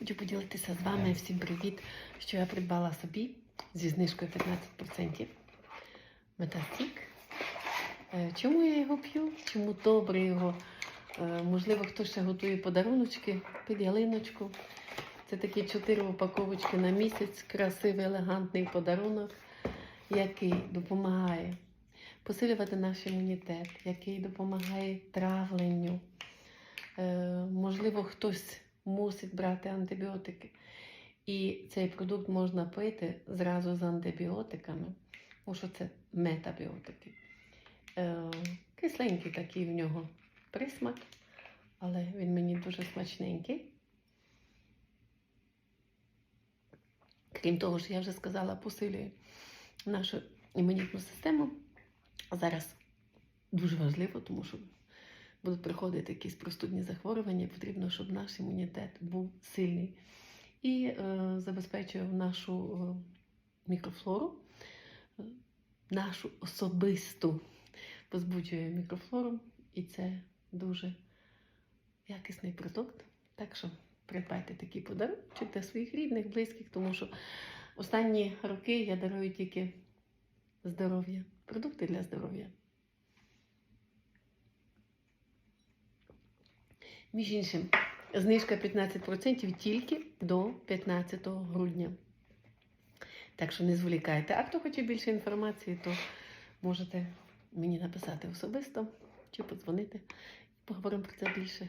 Хочу поділитися з вами всім привіт, що я придбала собі зі знижкою 15%. Метастік. Е, Чому я його п'ю? Чому добре його? Е, Можливо, хтось ще готує подаруночки під ялиночку. Це такі чотири упаковочки на місяць, красивий, елегантний подарунок, який допомагає посилювати наш імунітет, який допомагає травленню. Е, Можливо, хтось мусить брати антибіотики. І цей продукт можна пити зразу з антибіотиками, тому що це метабіотики. Е, Кисленький такий в нього присмак, але він мені дуже смачненький. Крім того, що я вже сказала, посилює нашу імунітну систему. Зараз дуже важливо, тому що будуть приходити якісь простудні захворювання, потрібно, щоб наш імунітет був сильний і е, забезпечує нашу е, мікрофлору, е, нашу особисту позбуджує мікрофлору, і це дуже якісний продукт. Так що придбайте такий подарунок для своїх рідних, близьких, тому що останні роки я дарую тільки здоров'я, продукти для здоров'я. Між іншим, знижка 15% тільки до 15 грудня. Так що не зволікайте. А хто хоче більше інформації, то можете мені написати особисто чи подзвонити. Поговоримо про це більше.